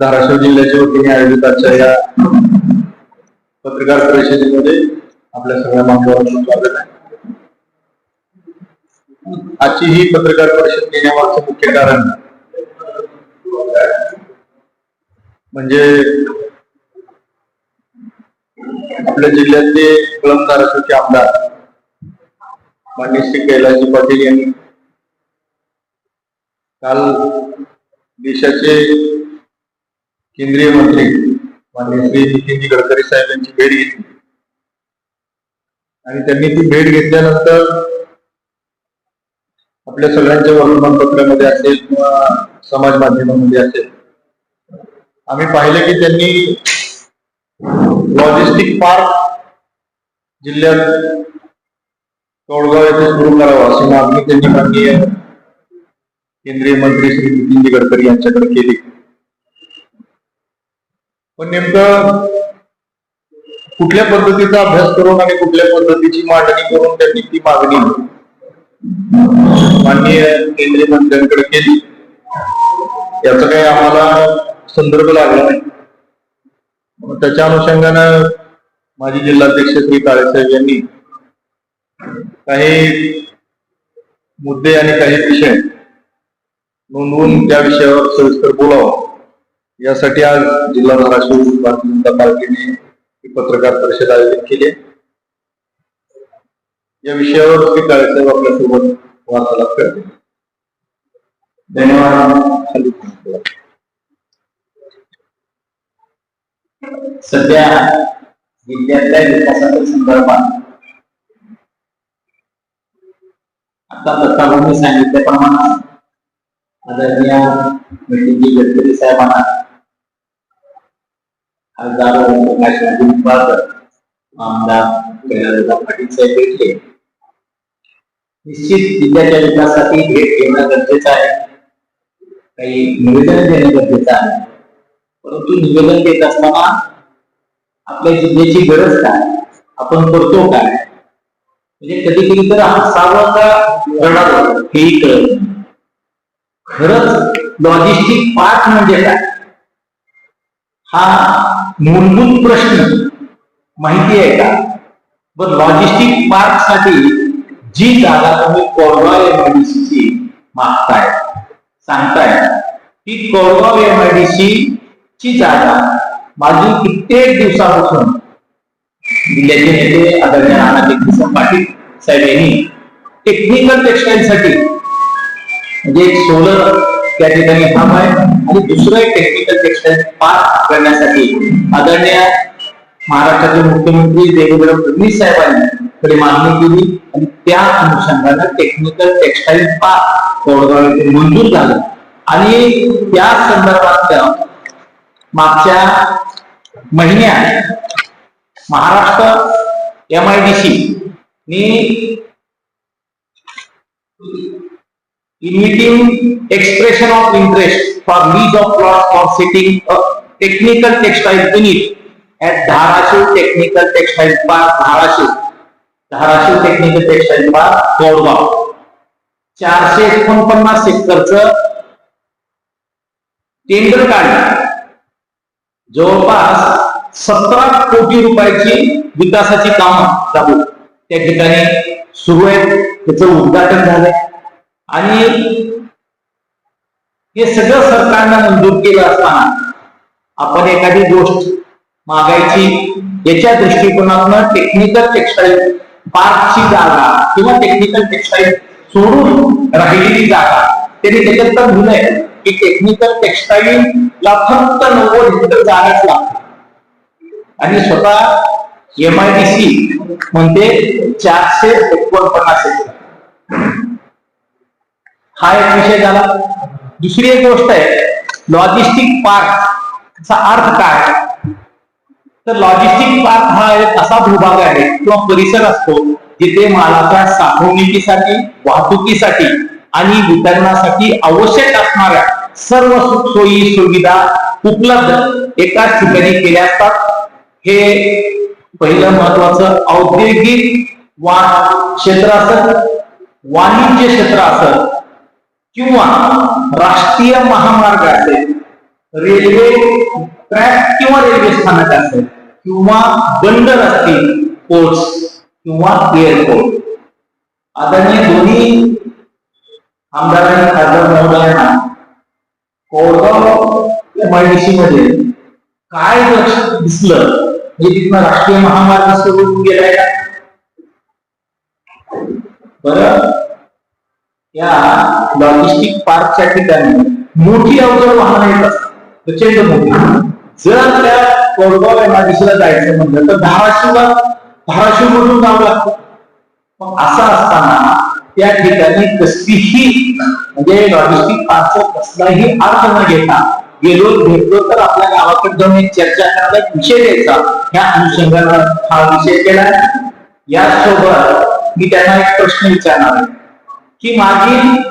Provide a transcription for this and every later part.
धाराशिव जिल्ह्याच्या वतीने आयोजित आजच्या या पत्रकार परिषदेमध्ये आपल्या सगळ्या मान्यवरांचं स्वागत आहे. आजची ही पत्रकार परिषद घेण्यामागचं मुख्य कारण म्हणजे आपल्या जिल्ह्यातले कलम धाराशिवचे आमदार माननीय श्री कैलासजी पाटील यांनी काल देशाचे केंद्रीय मंत्री माननीय श्री नितीनजी गडकरी साहेब यांची भेट घेतली. आणि त्यांनी ती भेट घेतल्यानंतर आपल्या सगळ्यांच्या वर्तमानपत्रामध्ये असेल किंवा समाज माध्यमामध्ये असेल आम्ही पाहिलं की त्यांनी लॉजिस्टिक पार्क जिल्ह्यात तोडगाव येथे सुरू करावा अशी मागणी त्यांनी माननीय केंद्रीय मंत्री श्री नितीनजी गडकरी यांच्याकडे केली. पण नेमकं कुठल्या पद्धतीचा अभ्यास करून आणि कुठल्या पद्धतीची मांडणी करून त्यांनी ती मागणी माननीय केंद्रीय मंत्र्यांकडे केली? याचा काही आम्हाला संदर्भ लागला नाही. त्याच्या अनुषंगानं माजी जिल्हाध्यक्ष श्री काळेसाहेब यांनी काही मुद्दे आणि काही विषय नोंदवून त्या विषयावर सविस्तर बोलावं. यासाठी आज जिल्हा धाराशिव भारतीय जनता पार्टीने पत्रकार परिषद आयोजित केली आहे. या विषयावर श्री काळेसाहेब आपल्यासोबत वार्तालाप करते धन्यवाद सध्या विद्यार्थ्या विकासाच्या संदर्भात आता दत्ताभाऊंनी सांगितल्याप्रमाणे आदरणीय गडकरी साहेबांना खासदार प्रकाश राजे आमदार पाटील साहेब भेटले. निश्चित जिल्ह्याच्या विकासासाठी भेट घेणं गरजेचं आहे. काही निवेदन देणं गरजेचं आहे. परंतु निवेदन देत असताना आपल्या जिल्ह्याची गरज काय? आपण करतो काय? म्हणजे कधी कधी तर हसावं का रडावं हेही कळत खरंच लॉजिस्टिक पार्ट म्हणजे काय? हा मूलभूत प्रश्न माहिती आहे का? बर लॉजिस्टिक पार्कसाठी जी जागा तुम्ही कोरगाव एमआयडीसी मागताय सांगताय ती कोरगाव एमआयडीसी ची जागा माझी कित्येक दिवसापासून जिल्ह्याचे नेते आदरणीय नाना जगदीश पाटील साहेब यांनी टेक्निकल टेक्सटाईल साठी म्हणजे एक सोलर त्या ठिकाणी थांब आहे. आणि दुसरं एक टेक्निकल टेक्सटाईल पास करण्यासाठी. आदरणीय महाराष्ट्राचे मुख्यमंत्री देवेंद्र फडणवीस साहेबांनी कडे मागणी केली. आणि त्या अनुषंगानं टेक्निकल टेक्सटाईल पार्क कोरगाव येथे मंजूर झालं. आणि त्या संदर्भातल्या मागच्या महिन्यात Maharashtra M I D C emitting expression of interest for lease of plot for setting a technical textile unit at Dharashiv Technical Textile Park, Dharashiv. Dharashiv Technical Textile Park, Koregaon चारशे एकोणपन्नास एकरचं टेंडर काढलं जवळपास सतरा कोटी रुपयाची विकासाची कामं चालू त्या ठिकाणी सुरू आहेत त्याचं उद्घाटन झालंय आणि हे सगळं सरकारनं मंजूर केलं असताना आपण एखादी गोष्ट मागायची याच्या दृष्टिकोनातून टेक्निकल टेक्सटाईल पार्कची जागा किंवा टेक्निकल टेक्सटाईल सोडून राहिलेली जागा त्यांनी त्याच्यात तर लिहिलंय की टेक्निकल टेक्सटाईल ला फक्त नव्वद हेक्टर जागाच लागते. आणि स्वतः एम आय डी सी म्हणते चारशे एकोणपन्नास हेक्टर. हा एक विषय झाला. दुसरी एक गोष्ट आहे लॉजिस्टिक पार्क चा अर्थ काय? तर लॉजिस्टिक पार्क हा एक असा भूभाग आहे किंवा परिसर असतो जिथे मालाच्या साठवणुकीसाठी वाहतुकीसाठी आणि वितरणासाठी आवश्यक असणाऱ्या सर्व सुख सोयी सुविधा उपलब्ध एकाच ठिकाणी केल्या असतात. हे पहिलं महत्वाचं औद्योगिक वा क्षेत्र असत वाणिज्य क्षेत्र असत किंवा राष्ट्रीय महामार्ग असेल रेल्वे ट्रॅक किंवा रेल्वे स्थानक असेल किंवा बंदर असतील पोर्ट्स किंवा एअरपोर्ट आदरणीय दोन्ही आमदारांनी खासदार महोदयांना कोळगाव एमआयडीसी मध्ये काय लक्ष दिसलं म्हणजे तिथनं राष्ट्रीय महामार्ग सुरू गेलाय का बरं? या लॉजिस्टिक पार्कच्या ठिकाणी मोठी अवजड वाहनं येत असतात. प्रचंड मोठी. जर त्या कोरगाव एमआयडीसीला जायचं म्हणलं तर धाराशिवला धाराशिव मधून जावं लागतं. मग असं असताना त्या ठिकाणी कसलीही म्हणजे लॉजिस्टिक पार्कचा कसलाही अर्थ न घेता गेलो भेटलो तर आपल्या गावाकडे जाऊन एक चर्चा करायला विषय द्यायचा. ह्या अनुषंगानं हा विषय केला यासोबत मी त्यांना एक प्रश्न विचारणार आहे. की मागील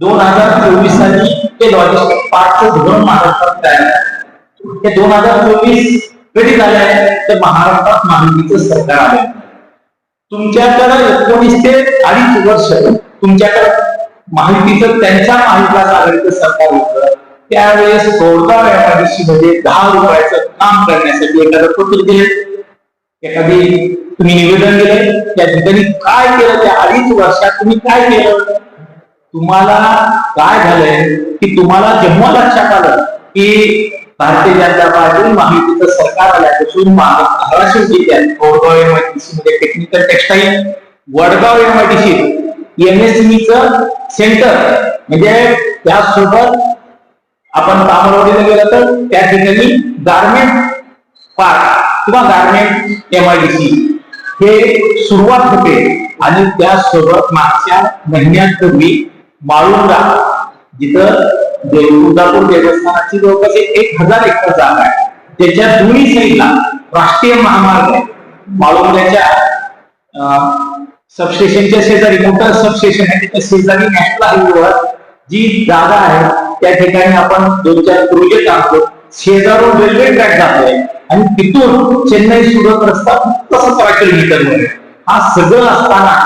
दोन हजार चोवीस साली ते लॉजिस्टिक पार्कचं धोरण महाराष्ट्रात तयार ते दोन हजार चोवीस कधी झाले तर महाराष्ट्रात माहितीचं सरकार आलंय. तुमच्याकडे एकोणीस ते अडीच वर्ष तुमच्याकडे माहितीचं त्यांच्या महाविकास आघाडीचं सरकार होतं. त्यावेळेस गोडगाव एमआयडीसी मध्ये दहा रुपयाचं काम करण्यासाठी एखादं पत्र दिले. एखादी तुम्ही निवेदन दिले त्या ठिकाणी काय केलं? त्या अडीच वर्षात तुम्ही काय केलं? तुम्हाला काय झालंय? की तुम्हाला जेव्हा लक्षात आलं की भारतीय जनता पार्टी माहितीचं सरकार आल्यापासून धाराशिव जिल्ह्यात कोरगाव एमआयटीसी मध्ये टेक्निकल टेक्सटाईल वडगाव एमआयटीसी एमएसएमईचं सेंटर म्हणजे त्यासोबत आपण कामरवाडीला गेलं तर त्या ठिकाणी गारमेंट पार्क किंवा गारमेंट एमआयडीसी हे सुरुवात होते आणि त्यासोबत मागच्या महिन्यांपूर्वी माळुंगा जिथं देव- देवस्थानाची जवळपास एक हजार एकर जागा आहे. त्याच्या दोन्ही साईडला राष्ट्रीय महामार्ग आहे. माळुंग्याच्या अं, सबस्टेशनच्या शेजारी मोठं सबस्टेशन आहे त्याच्या शेजारी नॅशनल हायवेवर जी जागा आहे त्या ठिकाणी आपण दोन चार प्रोजेक्ट आणतो. शेजारून रेल्वे ट्रॅक जातोय. आणि तिथून चेन्नई सुरत रस्ता फक्त सतरा किलोमीटरमध्ये हा सगळं असताना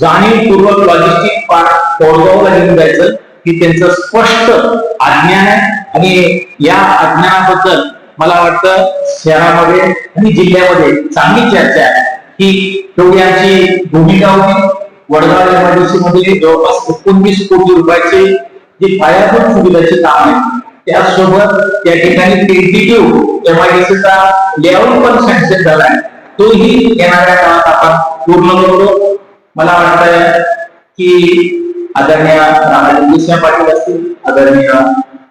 जाणीवपूर्वक लॉजिस्टिक पार्क कोळगावला घेऊन जायचं की त्यांचं स्पष्ट अज्ञान आहे. आणि या अज्ञानाबद्दल मला वाटतं शहरामध्ये आणि जिल्ह्यामध्ये चांगली चर्चा आहे. की तेवढी भूमिका होती. वडगाव एमआयडीसी मध्ये जवळपास एकोणवीस कोटी रुपयाचे जे पायाभूत सुविधाचे काम आहे त्यासोबत त्या ठिकाणी टेंटेटिव्ह एमआयडीसीचा लेआउट पण सँक्शन झालाय तोही येणाऱ्या काळात आपण पूर्ण करतो. मला वाटतंय की आदरणीय रामाजी पाटील असतील आदरणीय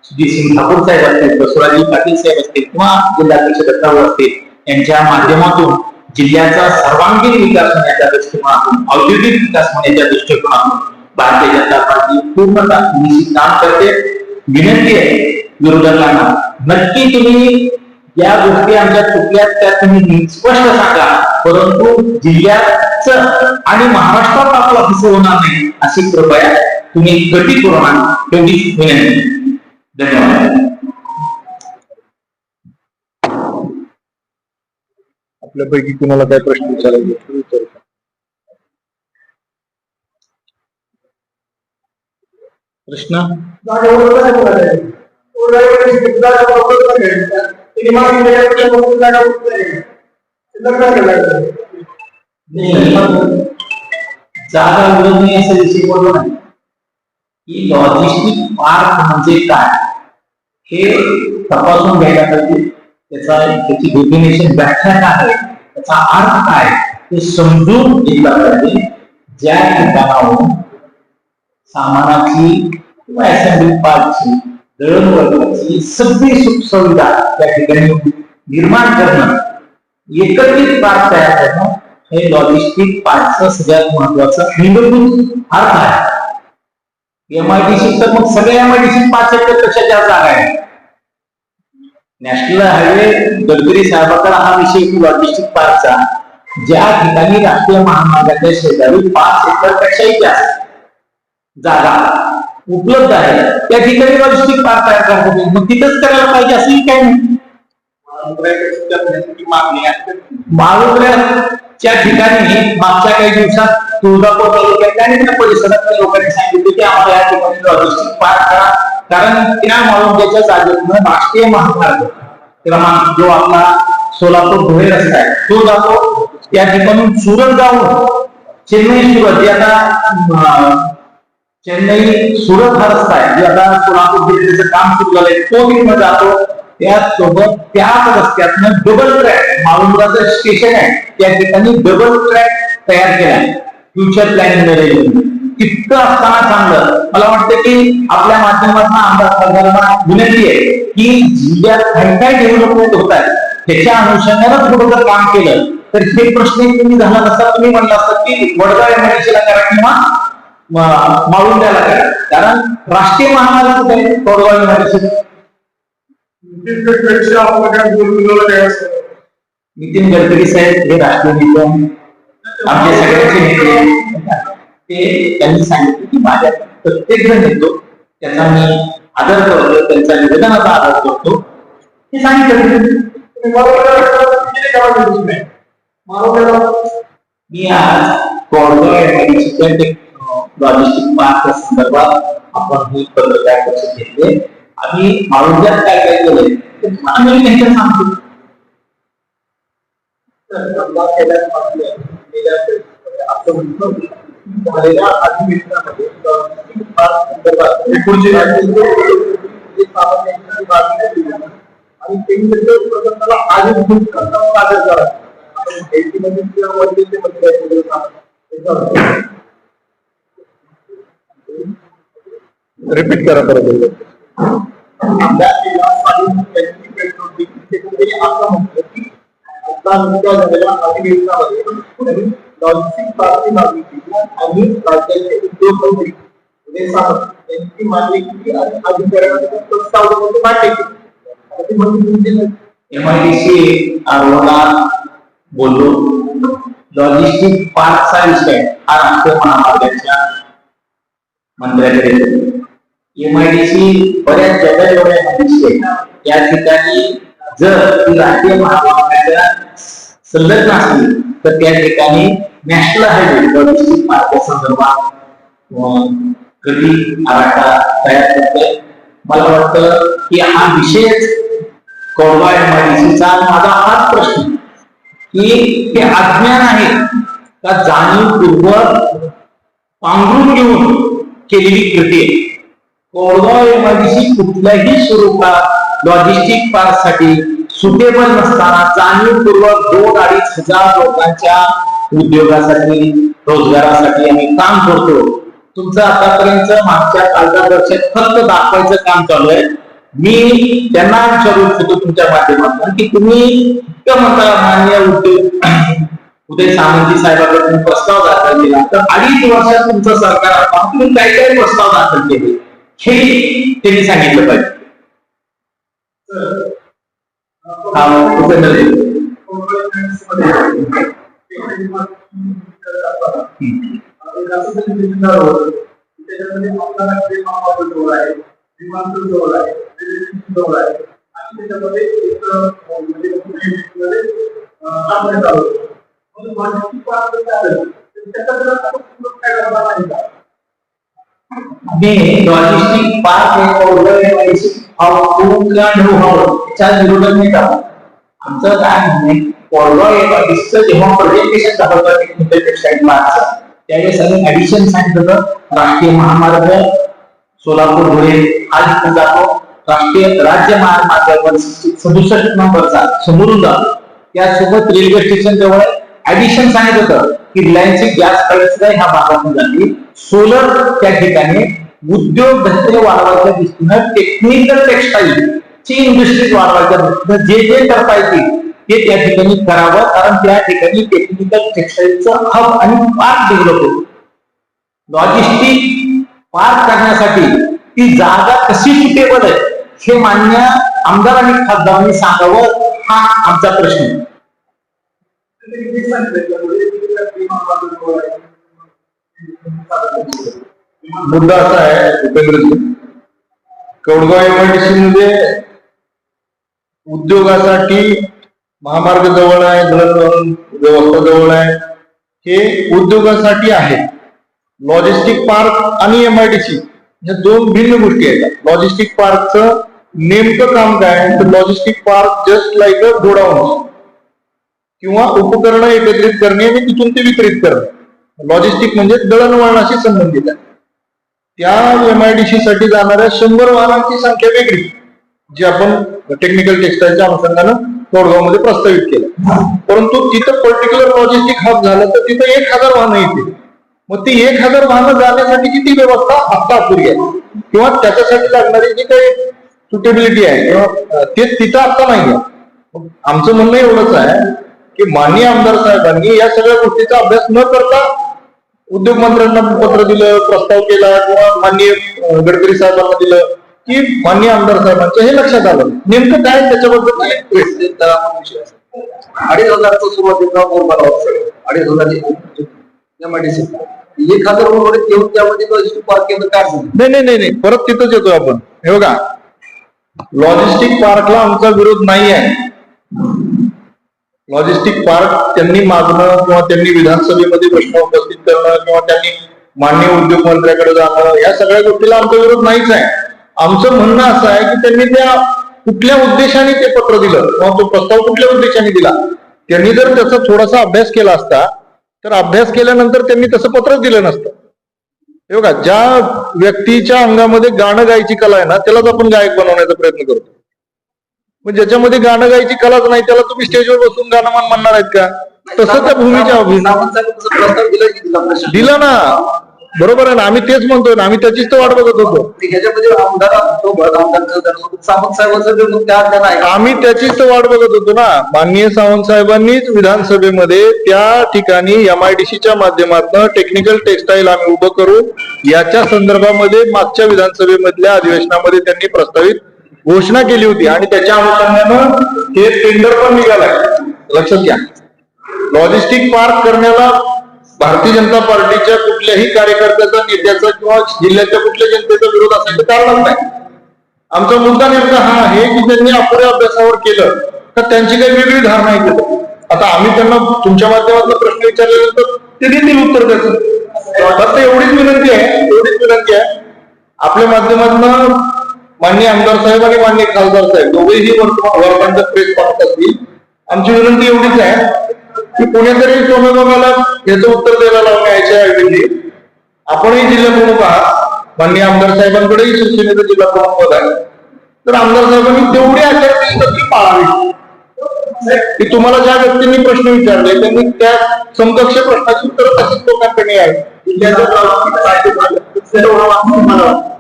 सुधीरसिंग ठाकूर साहेब असतील बसवराजी पाटील साहेब असतील किंवा जिल्हाध्यक्ष दत्ताभाऊ असतील यांच्या माध्यमातून जिल्ह्याचा सर्वांगीण विकास होण्याच्या दृष्टिकोनातून औद्योगिक विकास होण्याच्या दृष्टिकोनातून भारतीय जनता पार्टी पूर्णतः निश्चित काम करते. विनंती आहे विरोधकांना नक्की तुम्ही या गोष्टी आमच्या चुकल्यात त्या तुम्ही स्पष्ट सांगा. परंतु जिल्ह्याच आणि महाराष्ट्रात आपला असं होणार नाही अशी कृपया तुम्ही गती करू नका. विनंती. धन्यवाद. आपल्यापैकी कुणाला काय प्रश्न विचारायचे जागा विरोध लॉजिस्टिक पार्क म्हणजे काय हे। तपासून घ्यायला पाहिजे त्याचा त्याची डेफिनेशन व्याख्या काय त्याचा अर्थ काय हे समजून घेतला पाहिजे ज्या सामानाची किंवा असेंब्ली पार्टची दळणवळणाची सगळी सुख सुविधा त्या ठिकाणी निर्माण करणं एकत्रित पार्ट तयार करणं हे लॉजिस्टिक पार्टचं सगळ्यात महत्वाचं मूलभूत अर्थ आहे. एमआयडीसी तर मग सगळ्या एमआयडीसी पाच एकरपेक्षा जास्त जागा आहे? नॅशनल हायवे गडकरी साहेबांकडे हा विषय लॉजिस्टिक पार्कचा ज्या ठिकाणी राष्ट्रीय महामार्गाच्या शेजारी पाच एकर पेक्षाही जास्त. जागा उपलब्ध आहे. त्या ठिकाणी लॉजिस्टिक पार्क तयार करता येईल मग तिथंच करायला पाहिजे असंही काही नाही? मागणी आहे ठिकाणी मागच्या काही दिवसात तुळजापूर तालुक्यात आणि त्या परिसरातल्या लोकांनी सांगितले की आम्हाला या ठिकाणी लॉजिस्टिक पार्क करा. कारण त्या माळुंग्याच्या जागेतनं राष्ट्रीय महामार्ग क्रमांक जो आपला सोलापूर धुळे रस्ता आहे तो जातो. त्या ठिकाणून सुरत जाऊन चेन्नई सुरत आता चेन्नई सुरत हा रस्ता आहे. जे आता सोलापूर जिल्ह्याचं काम सुरू झालंय तो तिथं जातो. त्याचसोबत त्याच रस्त्यातनं डबल ट्रॅक माळुंगाचं स्टेशन आहे. त्या ठिकाणी डबल ट्रॅक तयार केलाय फ्युचर प्लॅनिंग रेल्वे तितकं असताना चांगलं मला वाटतं की आपल्या माध्यमातून आमदार सरकारला विनंती आहे की जिल्ह्यात काय काय डेव्हलपमेंट होत आहे त्याच्या अनुषंगानं थोडं जर काम केलं तर हे प्रश्न तुम्ही झाला नसता. तुम्ही म्हणला असता की वडगाव एमआयडीसीला करा किंवा म- माळुंग्याला करा कारण राष्ट्रीय महामार्ग कुठे आहे? काय काय असतं? नितीन गडकरी साहेब हे राष्ट्रीय नेते. आमचे सगळ्यांचे नेते. ते त्यांनी सांगितलं की माझ्या प्रत्येक जण येतो. त्याचा मी आदर करतो. त्यांचा निवेदनाचा आदर करतो. हे सांगितलं मी आज कोळगाव एमआयडीसीच्या लॉजिस्टिक पार्कच्या संदर्भात आपण ही पत्रकार परिषद घेतली आणि माळुंग्यात काय काय केले ते तुम्हाला मी त्यांच्या सांगतो. झालेल्या अधिवेशनामध्ये लॉजिस्टिक पार्क संदर्भात आणि सादर करा भेटीमध्ये किंवा वैद्यकीय सांगा. रिपीट करा परत त्यांनी आणि एमआयडीसी आरोला बोललो. लॉजिस्टिक पार्क सायन्स हा राष्ट्रीय मंत्र्याकडे एमआयडीसी बऱ्याच जगा एवढ्या एमआयडीसी आहेत. या ठिकाणी जर ती राष्ट्रीय महामार्गाच्या संलग्न असली तर त्या ठिकाणी नॅशनल हायवे लॉजिस्टिक मार्ग संदर्भात कधी आराखडा तयार करते मला वाटतं की हा विषयच कोरबा एमआयडीसीचा माझा हाच प्रश्न की हे अज्ञान आहे का जाणीवपूर्वक पांघरून घेऊन केलेली कृती आहे. कोरगाव एमआयडीसी कुठल्याही स्वरूपात लॉजिस्टिक पार्कसाठी सुटेबल नसताना जाणीवपूर्वक दोन अडीच हजार लोकांच्या उद्योगासाठी रोजगारासाठी आम्ही काम करतो. तुमचं आतापर्यंत मागच्या कालदर्शक फक्त दाखवायचं काम चालू आहे. मी त्यांना विचारू इच्छितो तुमच्या माध्यमातून की तुम्ही इतकं मान्य उद्योग उदय सामंती साहेबांकडे तुम्ही प्रस्ताव दाखल केला. तर अडीच वर्षात तुमचं सरकार असताना तुम्ही काही काय प्रस्ताव दाखल केले. हे त्यांनी सांगितलं पाहिजे. त्याच्यामध्ये आपल्याला ते जवळ आहे विमानतळ जवळ आहे रेल्वे जवळ आहे आणि त्याच्यामध्ये एक म्हणजे मध्ये, अं, कामगार चालू होतं. म्हणून माझी पाच वर्ष आलं. नाही का? त्याच्या विरोधात नाही जाऊ आमचं काय म्हणणं आहे. कोरगाव एमआयडीसीचं जेव्हा प्रेझेंटेशन झालं होतं टेक्निकल टेक्सटाईल पार्कचं त्यावेळेस आम्ही ऍडिशन सांगितलं होतं. राष्ट्रीय महामार्ग सोलापूर धुळे हा तिथं जातो. राष्ट्रीय राज्य महामार्गावर सदुसष्ट नंबरचा समोरून जातो. त्यासोबत रेल्वे स्टेशन जवळ ऍडिशन सांगत होतं की रिलायन्सची गॅस पाईप्स ह्या भागातून जाते. सोलर त्या ठिकाणी उद्योग धंदे वाढवायच्या दृष्टीनं टेक्निकल टेक्सटाईल ची इंडस्ट्री वाढवायच्या दृष्टीनं जे जे करता येतील ते त्या ठिकाणी करावं. कारण त्या ठिकाणी टेक्निकल टेक्सटाईलचं हब आणि पार्क डेव्हलप होतो. लॉजिस्टिक पार्क करण्यासाठी ती जागा कशी सुटेबल आहे हे मान्य आमदार आणि खासदारांनी सांगावं हा आमचा प्रश्न मुद्दा असा आहे उपेंद्रजी कौडगाव एमआयडीसी मध्ये उद्योगासाठी महामार्ग जवळ आहे दळणवळण व्यवस्था जवळ आहे. हे उद्योगासाठी आहे. लॉजिस्टिक पार्क आणि एमआयडीसी ह्या दोन भिन्न गोष्टी आहेत. लॉजिस्टिक पार्कचं नेमकं काम काय तर logistic park just like a godown. किंवा उपकरणं एकत्रित करणे आणि तिथून ते वितरित करणे. लॉजिस्टिक म्हणजे दळणवळणाशी संबंधित आहे. त्या एमआयडीसी साठी जाणाऱ्या शंभर वाहनांची संख्या वेगळी जी आपण टेक्निकल टेक्सटाईलच्या अनुषंगानं तोडगावमध्ये प्रस्तावित केलं. परंतु तिथं पर्टिक्युलर लॉजिस्टिक हब झालं तर तिथं एक हजार वाहनं येतील. मग ती एक हजार वाहनं जाण्यासाठी ती व्यवस्था आता अपुरी आहे? किंवा त्याच्यासाठी लागणारी जी काही सुटेबिलिटी आहे किंवा ते तिथं आता नाही आहे. आमचं म्हणणं एवढंच आहे की माननीय आमदार साहेबांनी या सगळ्या गोष्टीचा अभ्यास न करता उद्योग मंत्र्यांना पत्र दिलं प्रस्ताव केला किंवा माननीय गडकरी साहेबांना दिलं की माननीय आमदार साहेबांच्या हे लक्षात आलं. नेमकं काय त्याच्याबद्दल अडीच हजारचं सुरुवातीला बोलबाला असेल अडीच हजार एक हजार रुपये घेऊन त्यामध्ये पार्क केलं काय झालं? नाही नाही नाही नाही. परत तिथंच येतोय आपण. हे बघा. लॉजिस्टिक पार्कला आमचा विरोध नाही आहे लॉजिस्टिक पार्क त्यांनी मागणं किंवा त्यांनी विधानसभेमध्ये प्रश्न उपस्थित करणं किंवा त्यांनी माननीय उद्योग मंत्र्याकडे जाणं या सगळ्या गोष्टीला आमचा विरोध नाहीच आहे. आमचं म्हणणं असं आहे की त्यांनी त्या कुठल्या उद्देशाने ते पत्र दिलं किंवा तो प्रस्ताव कुठल्या उद्देशाने दिला. त्यांनी जर त्याचा थोडासा अभ्यास केला असता तर अभ्यास केल्यानंतर त्यांनी तसं पत्रच दिलं नसतं. हे बघा ज्या व्यक्तीच्या अंगामध्ये गाणं गायची कला आहे ना त्यालाच आपण गायक बनवण्याचा प्रयत्न करतो. पण ज्याच्यामध्ये गाणं गायची कलाच नाही त्याला तुम्ही स्टेजवर बसून गाणं म्हण- म्हणणार आहेत का? तसं त्या भूमीच्या दिला ना. बरोबर आहे ना आम्ही तेच म्हणतोय ना आम्ही त्याचीच तर वाट बघत होतो. आम्ही त्याचीच तर वाट बघत होतो ना. माननीय सावंत साहेबांनीच विधानसभेमध्ये त्या ठिकाणी एमआयडीसीच्या माध्यमातून टेक्निकल टेक्सटाईल आम्ही उभं करू याच्या संदर्भामध्ये मागच्या विधानसभेमधल्या अधिवेशनामध्ये त्यांनी प्रस्तावित घोषणा केली होती आणि त्याच्या अनुषंगानं हे टेंडर पण निघालाय लक्षात घ्या. लॉजिस्टिक पार्क करण्याला भारतीय जनता पार्टीच्या कुठल्याही कार्यकर्त्याचा नेत्याचा किंवा जिल्ह्याच्या कुठल्या जनतेचा विरोध असायचं कारणच नाही. आमचा मुद्दा नेमका हा आहे की त्यांनी अपुऱ्या अभ्यासावर केलं तर त्यांची काही वेगळी धारणा आहे आता आम्ही त्यांना तुमच्या माध्यमातून प्रश्न विचारल्यानंतर ते देतील उत्तर त्याचं. फक्त एवढीच विनंती आहे एवढीच विनंती आहे. आपल्या माध्यमातून मान्य आमदार साहेब आणि मान्य खासदार साहेब दोघेही वर्तमान प्रेस पाहत असतील. आमची विनंती एवढीच आहे की कोणीतरी सोमेबाबाला याचं उत्तर द्यायला लावण्याच्या ऐवजी आपणही जिल्हा प्रमुख आहात. मान्य आमदार साहेबांकडेही शिवसेनेचं जिल्हा प्रमुख पद आहे. तर आमदार साहेबांनी तेवढी आचारसंहिता पाळावी? की तुम्हाला ज्या व्यक्तींनी प्रश्न विचारले त्यांनी त्या समकक्ष प्रश्नाची उत्तर तशीच लोकांकडे आहे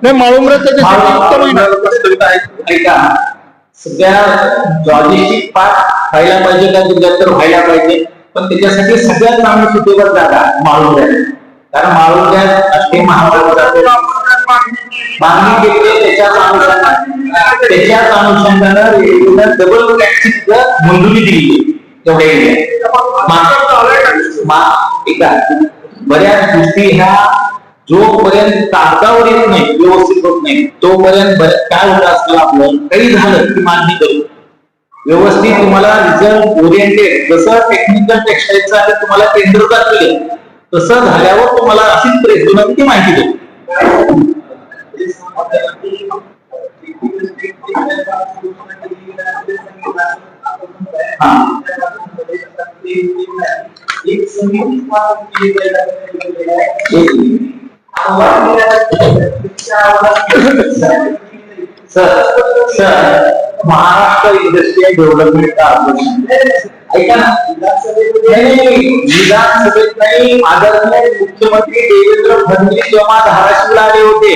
नाही माळुंबरे त्याच्यासाठी उत्तर होईल ऐका सगळ्या लॉजिस्टिक पार्क व्हायला पाहिजे का जिल्ह्यात तर व्हायला पाहिजे? पण त्याच्यासाठी सगळ्यात चांगली सुटेवर जागा माळुंब्यात कारण माळुंब्यात राष्ट्रीय महामार्ग मागणी केली त्याच्याच अनुषंगाने. त्याच्याच अनुषंगानं डबल तिथं मंजुरी दिली तेवढ्या बऱ्याच गोष्टी ह्या जोपर्यंत कागदावर येत नाही व्यवस्थित होत नाही तोपर्यंत काय होत असतं आपलं काही झालं की मान्य करू. व्यवस्थित तुम्हाला रिझल्ट ओरिएंटेड जसं टेक्निकल टेक्स्टाईलचं आहे तुम्हाला टेंडर दाखवले तसं झाल्यावर तुम्हाला अशीच प्रेस देऊन ती माहिती देऊ. एक समिती स्थापन महाराष्ट्र इंडस्ट्रियल डेव्हलपमेंट ऐका ना विधानसभेत नाही आदरणीय मुख्यमंत्री देवेंद्र फडणवीस जेव्हा धाराशिवला आले होते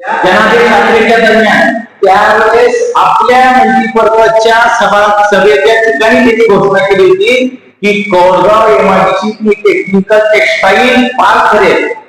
जनादेश यात्रेच्या दरम्यान त्यावेळेस आपल्या मंत्रिपदाच्या सभा सभेच्या ठिकाणी त्यांनी घोषणा केली होती की Koregaon MIDC technical textile park करेल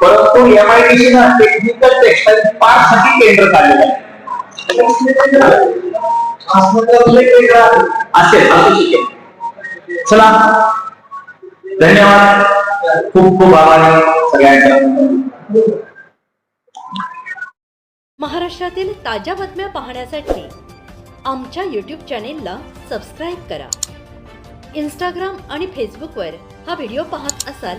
परंतु एमआयडीसी ना टेक्निकल टेक्सटाईल पार्कसाठी केंद्र काढलेलं आहे. असेल असू शकेल चला. धन्यवाद. खूप खूप आभार. सगळ्यांचा. महाराष्ट्रातील ताज्या बातम्या पाहण्यासाठी आमच्या यूट्यूब चॅनेलला सबस्क्राईब करा. इंस्टाग्राम आणि फेसबुकवर हा व्हिडिओ पाहत असाल